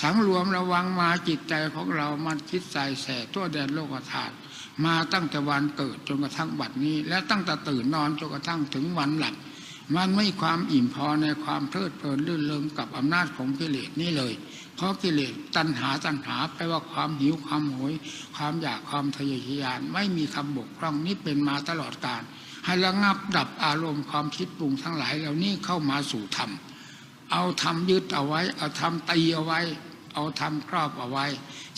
สังรวมระวังมาจิตใจของเรามันคิดใส่แสทั่วแดนโลกธาตุมาตั้งแต่วันเกิดจนกระทั่งบัดนี้ และตั้งแต่ตื่นนอนจนกระทั่งถึงวันหลับมันไม่ความอิ่มพอในความเพลิดเพลินลื่นเริงกับอำนาจของกิเลสนี่เลย เพราะกิเลสตัณหาตัณหาแปลว่าความหิวความโหย ความอยากความทะเยอทะยาน ไม่มีคำบกพร่องนี้เป็นมาตลอดกาลให้ระงับดับอารมณ์ความคิดปรุงทั้งหลายเหล่านี้เข้ามาสู่ธรรม เอาธรรมยึดเอาไว้ เอาธรรมตีเอาไว้ เอาธรรมครอบเอาไว้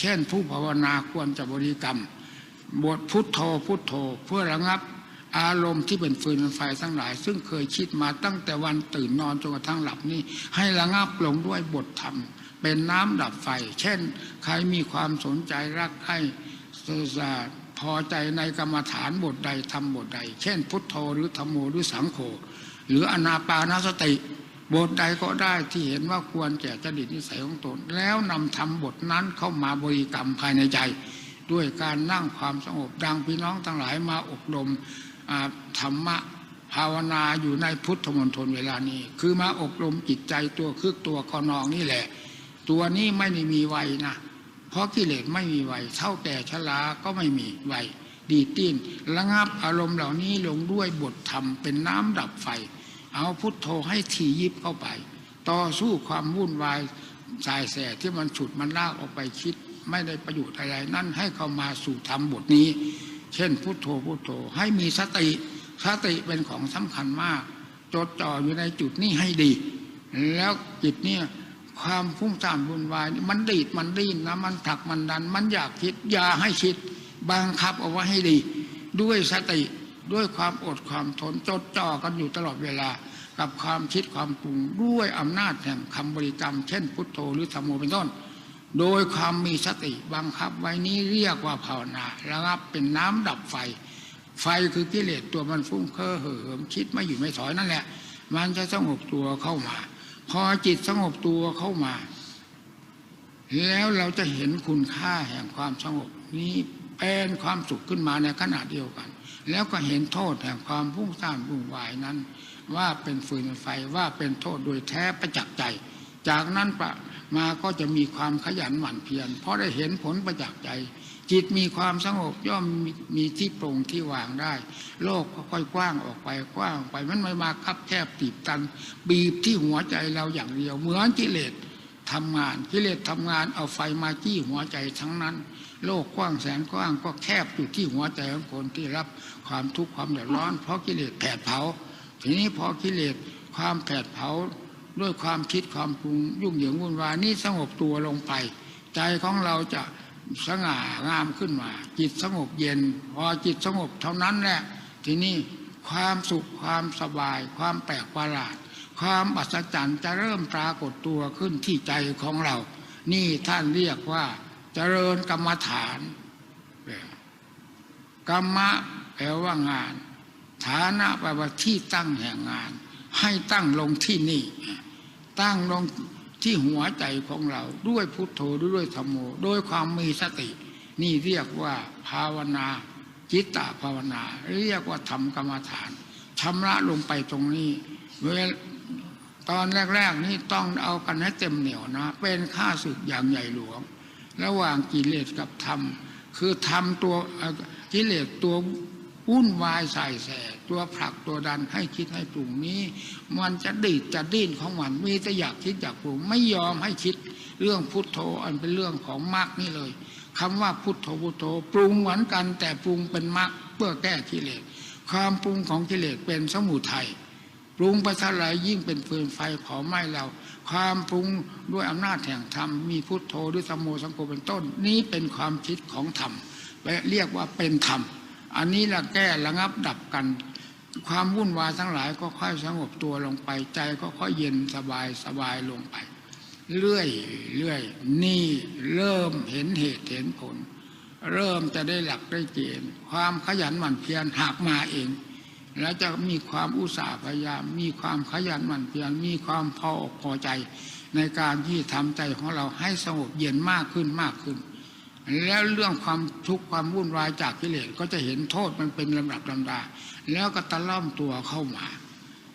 เช่นผู้ภาวนาควรจะบริกรรมบทพุทโธพุทโธ เพื่อระงับ อารมณ์ที่เป็นฟืนเป็นไฟทั้งหลาย ซึ่งเคยคิดมาตั้งแต่วันตื่นนอนจนกระทั่งหลับนี่ให้ระงับลงด้วยบทธรรม เป็นน้ำดับไฟ เช่น ใครมีความสนใจรักให้พอใจในกรรมฐานบทใดทำบทใด เช่น พุทโธหรือธรรมโมหรือสังโฆหรืออนาปานสติ บทใดก็ได้ที่เห็นว่าควรแก่จริตนิสัยของตน แล้วนำทำบทนั้นเข้ามาบริกรรมภายในใจ ด้วยการนั่งความสงบดังพี่น้องทั้งหลายมาอบรมธรรมะภาวนาอยู่ในพุทธมณฑลเวลานี้ คือมาอบรมจิตใจตัวคึกตัวคอนองนี่แหละ ตัวนี้ไม่ได้มีไวนะเพราะกิเลสไม่มีไวเท่าแก่ชราก็ไม่มีไวดีติ้นระงับอารมณ์เหล่านี้ลงด้วยบทธรรมเป็นน้ำดับไฟ เอาพุทโธให้ทียิบเข้าไป ต่อสู้ความวุ่นวายสายแสที่มันฉุดมันลากออกไปคิด ไม่ได้ประโยชน์อะไรนั่นให้เข้ามาสู่ธรรมบทนี้ เช่นพุทโธพุทโธให้มีสติสติเป็นของสำคัญมาก จดจ่ออยู่ในจุดนี้ให้ดี แล้วจิตเนี่ยความฟุ้งซ่านวุ่นวายมันดีดมันดิ้นนะมันถักมันดัน มันอยากคิดอย่าให้คิดบังคับเอาไว้ให้ดี ด้วยสติ ด้วยความอดความทนจดจ่อกันอยู่ตลอดเวลา กับความคิดความปรุงด้วยอำนาจแห่งคำบริกรรม เช่น พุทโธหรือธรรมโมเป็นต้น โดยความมีสติบังคับไว้นี้เรียกว่าภาวนาระงับเป็นน้ำดับไฟ ไฟคือกิเลสตัวมันฟุ้งเพ้อเหิมคิดไม่อยู่ไม่ถอยนั่นแหละ มันจะสงบตัวเข้ามา พอจิตสงบตัวเข้ามา แล้วเราจะเห็นคุณค่าแห่งความสงบนี้เป็นความสุขขึ้นมาในขณะเดียวกัน แล้วก็เห็นโทษแห่งความพุ่งสร้างวุ่นวายนั้น ว่าเป็นฟืนไฟว่าเป็นโทษโดยแท้ประจักษ์ใจ จากนั้นประมาก็จะมีความขยันหมั่นเพียรเพราะได้เห็นผลประจักษ์ใจ จิตมีความสงบย่อมมีที่โปร่งที่วางได้ โลกก็ค่อยกว้างออกไปกว้างไปมันไม่มาคับแคบตีบตัน บีบที่หัวใจเราอย่างเดียวเหมือนกิเลส ทำงานกิเลสทำงานเอาไฟมาจี้หัวใจทั้งนั้น โลกกว้างแสนกว้างก็แคบอยู่ที่หัวใจของคนที่รับความทุกข์ความเดือดร้อน เพราะกิเลสแผดเผา ทีนี้พอกิเลสความแผดเผาด้วยความคิดความปรุงยุ่งเหยิงวุ่นวายนี่สงบตัวลงไป ใจของเราจะสง่างามขึ้นมา จิตสงบเย็น พอจิตสงบเท่านั้นแหละ ทีนี้ความสุขความสบาย ความแปลกประหลาด ความอัศจรรย์จะเริ่มปรากฏตัวขึ้นที่ใจของเรา นี่ท่านเรียกว่าเจริญกรรมฐานกรรมะแปลว่างาน ฐานะแปลว่าที่ตั้งแห่งงาน ให้ตั้งลงที่นี่ ตั้งลงที่หัวใจของเราด้วยพุทโธด้วยธรรมโมด้วยความมีสติ นี่เรียกว่าภาวนาจิตตภาวนา เรียกว่าทำกรรมฐานชำระลงไปตรงนี้เวล ตอนแรก ๆ นี่ต้องเอากันให้เต็มเหนียวนะ เป็นข้าศึกอย่างใหญ่หลวง ระหว่างกิเลสกับธรรม คือธรรมตัวกิเลสตัววุ่นวายใส่แสตัวผลักตัวดันให้คิดให้ปรุงนี้ มันจะดีดจะดิ้นของมันมีแต่อยากคิดอยากปรุงไม่ยอมให้คิดเรื่องพุทโธอันเป็นเรื่องของมรรคนี่เลยคำว่าพุทโธพุทโธ ปรุงเหมือนกันแต่ปรุงเป็นมรรคเพื่อแก้กิเลสความปรุงของกิเลสเป็นสมุทัย ปรุงไปเท่าไรยิ่งเป็นฟืนไฟเผาไหม้เรา ความปรุงด้วยอำนาจแห่งธรรมมีพุทโธด้วยธรรมโมสังโฆเป็นต้น นี้เป็นความคิดของธรรมเรียกว่าเป็นธรรม อันนี้ละแก้ระงับดับกัน ความวุ่นวายทั้งหลายก็ค่อยสงบตัวลงไปใจก็ค่อยเย็นสบายสบายลงไป เรื่อยเรื่อยนี่เริ่มเห็นเหตุเห็นผล เริ่มจะได้หลักได้เกณฑ์ความขยันหมั่นเพียรหักมาเอง แล้วจะมีความอุตสาห์พยายาม มีความขยันหมั่นเพียรมีความพออกพอใจ ในการที่ทำใจของเราให้สงบเย็นมากขึ้นมากขึ้น แล้วเรื่องความทุกข์ความวุ่นวายจากกิเลสก็จะเห็นโทษมันเป็นลำดับลำดา แล้วก็ตะล่อมตัวเข้ามา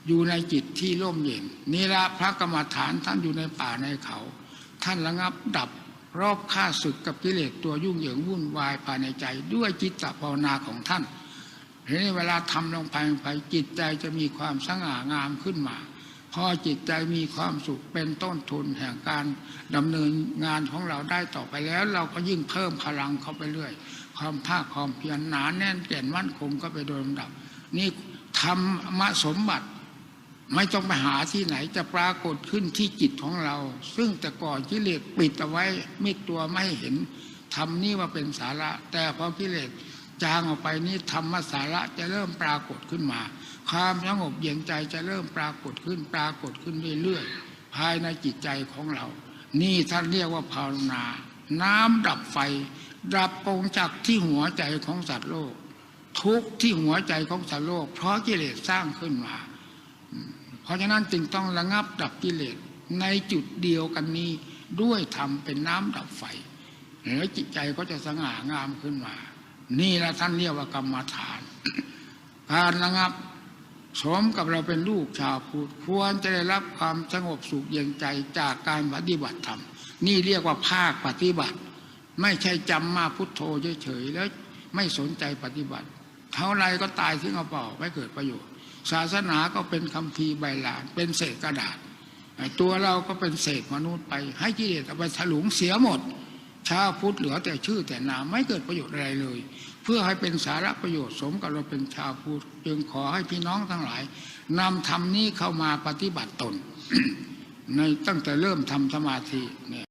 อยู่ในจิตที่ร่มเย็นนี่ละพระกรรมฐานท่านอยู่ในป่าในเขา ท่านระงับดับรอบฆ่าศึกกับกิเลสตัวยุ่งเหยิงวุ่นวายภายในใจด้วยจิตตภาวนาของท่าน ทีนี้เวลาทำลงไปไป จิตใจจะมีความสง่างามขึ้นมา พอจิตใจมีความสุขเป็นต้นทุนแห่งการดำเนินงานของเราได้ต่อไปแล้ว เราก็ยิ่งเพิ่มพลังเข้าไปเรื่อย ความภาคความเพียรหนาแน่นแก่นมั่นคงก็ไปโดยลำดับ นี่ธรรมสมบัติไม่ต้องไปหาที่ไหนจะปรากฏขึ้นที่จิตของเรา ซึ่งแต่ก่อนกิเลสปิดเอาไว้มิดตัวไม่เห็นทำนี่ว่าเป็นสาระ แต่พอกิเลส จางออกไปนี่ธรรมสาระจะเริ่มปรากฏขึ้นมา ความสงบเย็นใจจะเริ่มปรากฏขึ้นปรากฏขึ้นเรื่อยๆภายในจิตใจของเรา นี่ท่านเรียกว่าภาวนา น้ำดับไฟ ดับกงจักที่หัวใจของสัตว์โลก ทุกที่หัวใจของสัตว์โลก เพราะกิเลสสร้างขึ้นมา เพราะฉะนั้นจึงต้องระงับดับกิเลสในจุดเดียวกันนี้ด้วยธรรมเป็นน้ำดับไฟแล้วจิตใจก็จะสง่างามขึ้นมา นี่แหละท่านเรียกว่ากรรมฐาน การระงับสมกับเราเป็นลูกชาวพุทธควรจะได้รับความสงบสุขเย็นใจจากการปฏิบัติธรรม นี่เรียกว่าภาคปฏิบัติ ไม่ใช่จำมาพุทโธเฉยๆแล้วไม่สนใจปฏิบัติ เท่าไรก็ตายทิ้งเอาเปล่าไม่เกิดประโยชน์ ศาสนาก็เป็นคำพีร์ใบลาน เป็นเศษกระดาษ ตัวเราก็เป็นเศษมนุษย์ไป ให้กิเลสเอาไปถลุงเสียหมด ชาวพุทธเหลือแต่ชื่อแต่นามไม่เกิดประโยชน์อะไรเลย เพื่อให้เป็นสาระประโยชน์สมกับเราเป็นชาวพุทธจึงขอให้พี่น้องทั้งหลายนำธรรมนี้เข้ามาปฏิบัติตน ในตั้งแต่เริ่มทำสมาธิเนี่ย